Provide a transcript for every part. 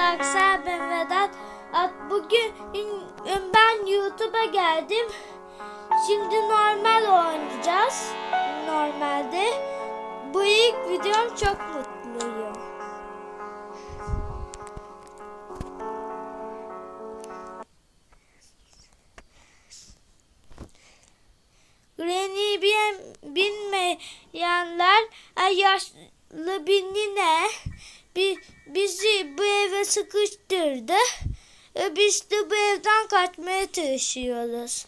arkadaşlar ben Vedat. At bugün ben YouTube'a geldim. Şimdi normal oynayacağız. Normalde. Bu ilk videom çok mutluyum. Granny bin, bilmeyenler yaşlı binine bi, bizi bu eve sıkıştırdı. E, Biz de bu evden kaçmaya çalışıyoruz.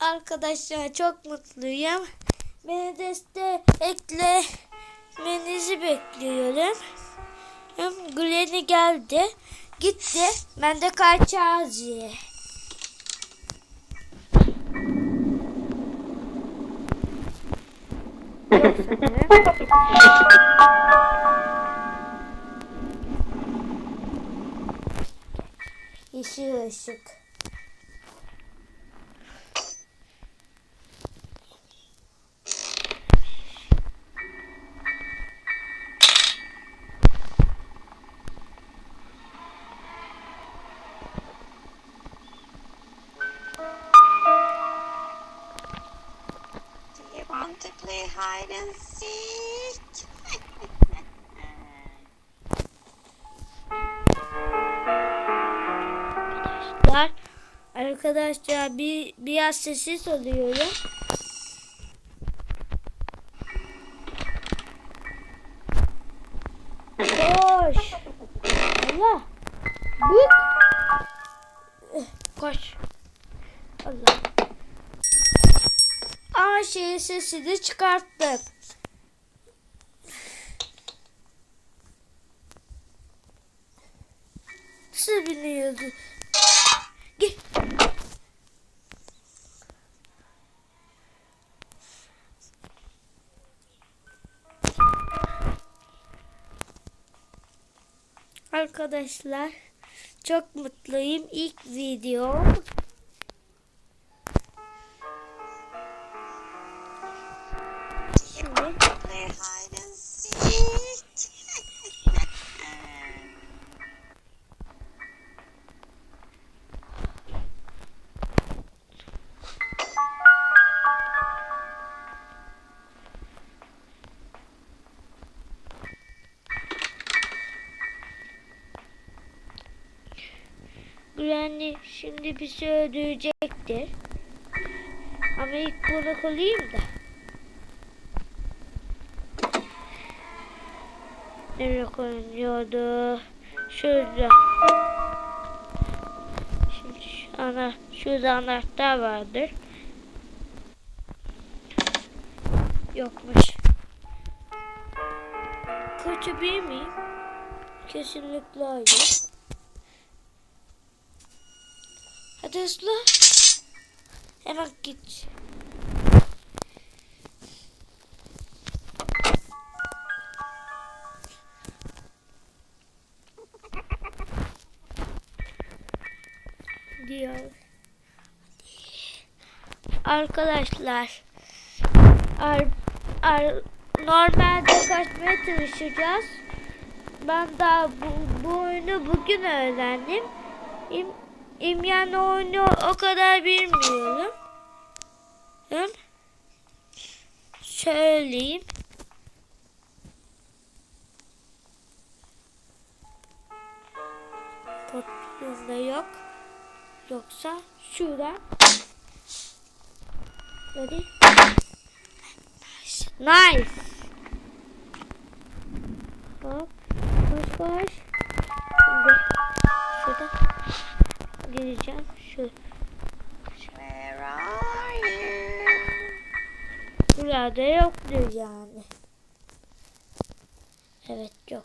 Arkadaşlar çok mutluyum. Beni desteklemenizi bekliyorum. Hem Granny geldi. Gitti. Ben de kaçacağız diye. Yeşil ışık. Seek? Arkadaşlar, arkadaşlar bir biraz sessiz oluyorum. Sesini çıkarttım. Nasıl biniyordu? Gel. Arkadaşlar çok mutluyum. İlk videom. Şimdi bizi öldürecektir. Ama ilk bunu koyayım da. Nereye koyuyordu? Şurada. Şimdi şu ana, şurada anahtar vardır. Yokmuş. Kaçabilir miyim? Kesinlikle hayır. Hadi hızlı. Hemen git. Diyor. Arkadaşlar. Ar, ar, normalde kaçmaya çalışacağız. Ben daha bu, bu oyunu bugün öğrendim. İm, İmyan oyunu o kadar bilmiyorum. Söyleyeyim. Potyumda yok. Yoksa şurada. Hadi. Nice. Hop. Koş koş. Şurada gireceğim. Şu burada yoktur yani. Evet yok.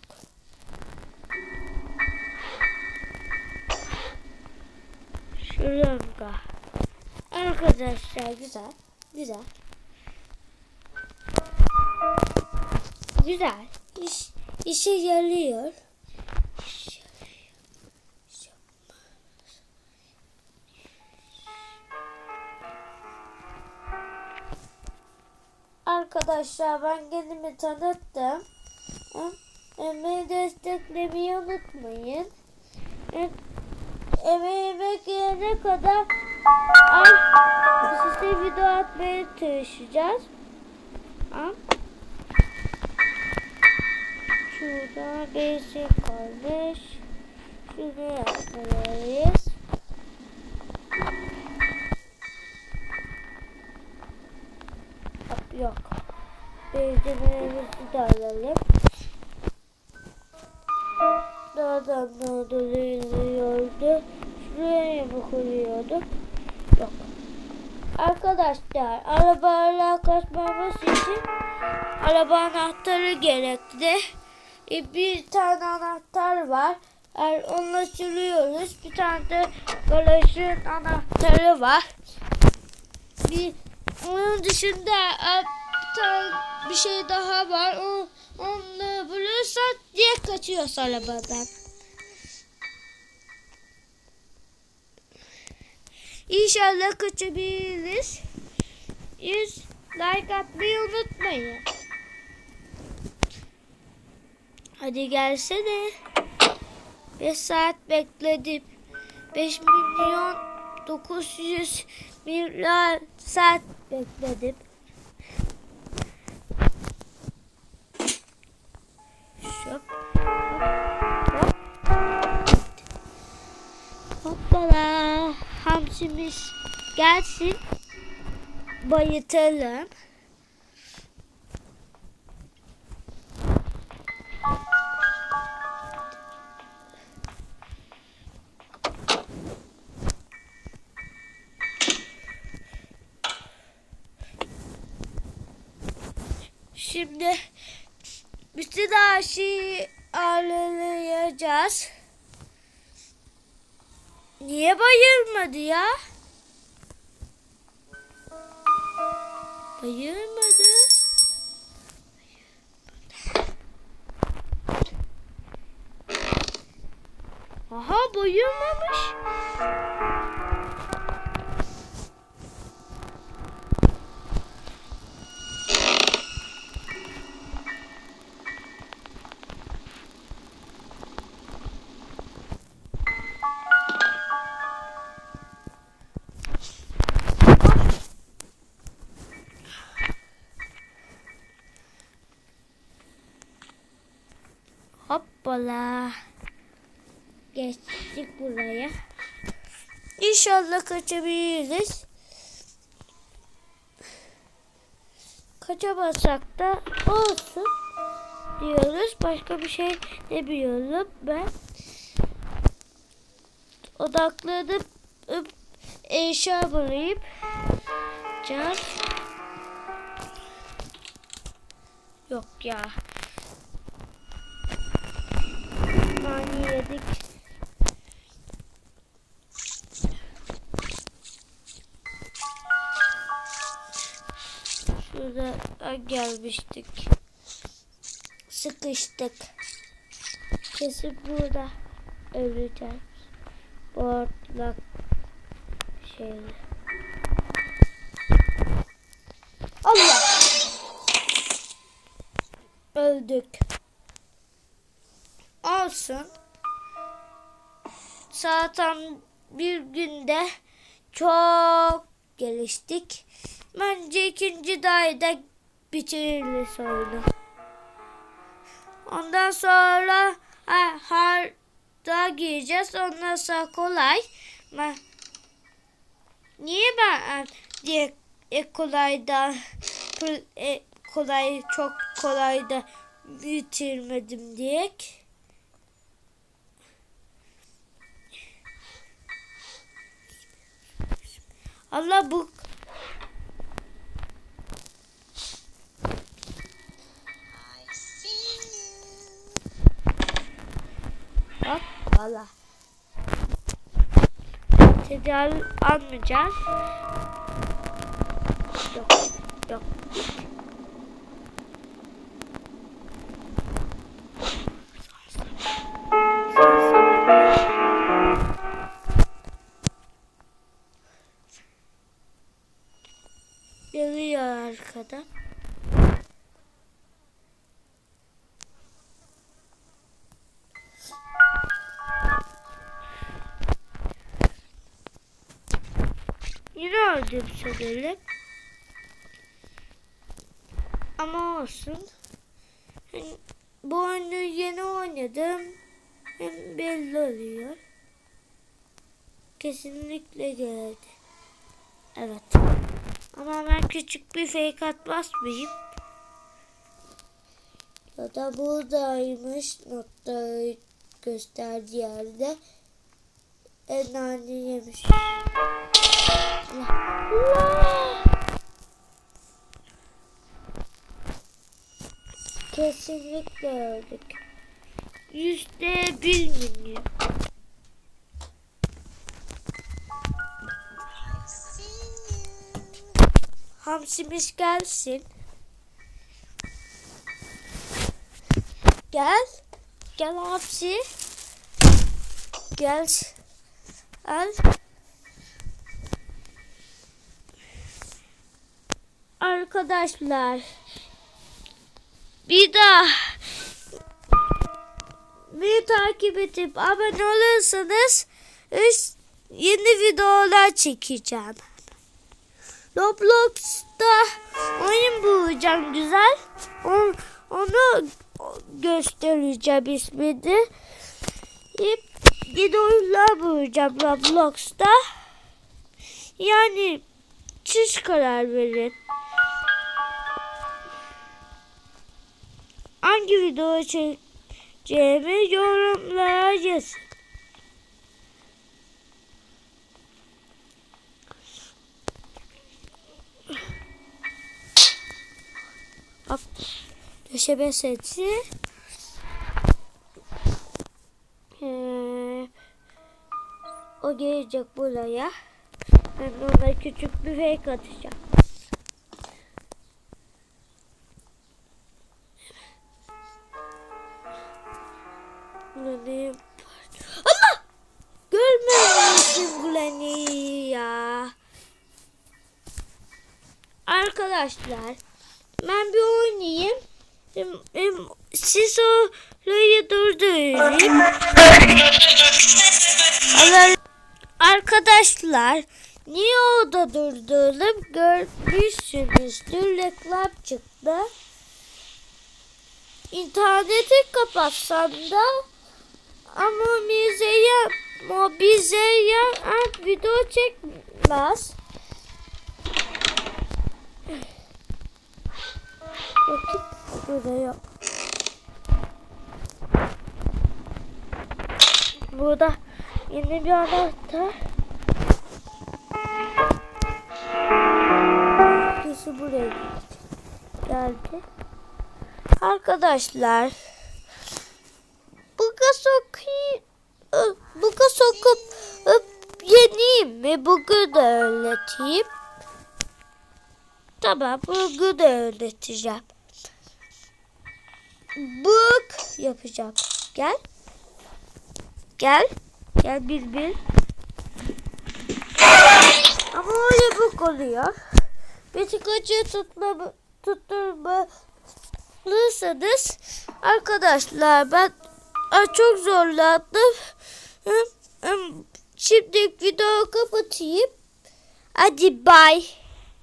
Şurada. Arkadaşlar güzel. Güzel. Güzel. İş, işe yarıyor. İş yarıyor. Arkadaşlar ben kendimi tanıttım. Beni desteklemeyi unutmayın. Emeğime gelene kadar size video atmaya çalışacağız. Şurada basic kalmış. Şunu yapmalıyız. Malzemelerimizi de alalım. Nereden durduruluyordu? Şuraya mı koyuyorduk? Yok. Arkadaşlar arabayla kaçmamız için araba anahtarı gerekli. E, bir tane anahtar var. Eğer onunla sürüyoruz. Bir tane de garajın anahtarı var. Bir onun dışında e, bir tane bir şey daha var. O, onu bulursak diye kaçıyoruz arabadan. İnşallah kaçabiliriz. 100 like atmayı unutmayın. Hadi gelsene. 5 saat bekledim. 5 milyon 900 milyar saat bekledim. Hoppala. Hamsimiz gelsin. Bayıtalım. Şimdi bütün her şeyi ağırlayacağız. Niye bayılmadı ya? Bayılmadı. Aha bayılmamış. Hoppala. Geçtik buraya. İnşallah kaçabiliriz. Kaçamazsak da olsun diyoruz. Başka bir şey demiyorum ben. Odaklanıp ıp, eşya bulayım. Can. Yok ya. Nane yedik. Şurada gelmiştik. Sıkıştık. Kesin burada öleceğiz. Boğatlak şeyle. Allah! Öldük. Olsun. Zaten bir günde çok geliştik. Bence ikinci dayda bitiririz oyunu. Ondan sonra ha, harda gireceğiz. Ondan sonra kolay. Ben, niye ben diye e, kolayda e, kolay çok kolayda bitirmedim diyek. Allah bu. Hop valla. Tedavi almayacağız. Yok yok. arkadaşlar. Yine öldüm sanırım. Ama olsun. Bu oyunu yeni oynadım. Hem belli oluyor. Kesinlikle geldi. Küçük bir fake atmaz mıyım? Ya da buradaymış notları gösterdiği yerde. Enani yemiş. Allah. Allah. Kesinlikle öldük. Yüzde bir milyon. Hamsimiz gelsin. Gel. Gel hamsi. Gel. Al. Arkadaşlar. Bir daha beni takip edip abone olursanız yeni videolar çekeceğim. Roblox'ta oyun bulacağım güzel. Onu, onu göstereceğim ismini. Hep yeni oyunlar bulacağım Roblox'ta. Yani siz karar verin. Hangi video çekeceğimi yorumlara yazın. Döşeme seti. Ee, o gelecek buraya. Ben ona küçük bir fake atacağım. Granny. Allah! Görmemişim Granny'i ya. Arkadaşlar ben bir oynayayım. Siz orayı durdurayım. Allah- Arkadaşlar niye orada durdurdum görmüşsünüzdür reklam çıktı. İnterneti kapatsam da ama müzeye mobileye video çekmez. Bakın burada yok. Burada yeni bir anahtar. Birisi buraya geldi. Arkadaşlar buga sokayım buga sokup yeneyim mi? Bugu da öğreteyim. Tamam bugu da öğreteceğim. Bug yapacağım. Gel. Gel. Gel bir bir. Ama öyle bug oluyor. Bisikletçi tutma tutturmalıysanız arkadaşlar ben çok zorlandım. Şimdi videoyu kapatayım. Hadi bye.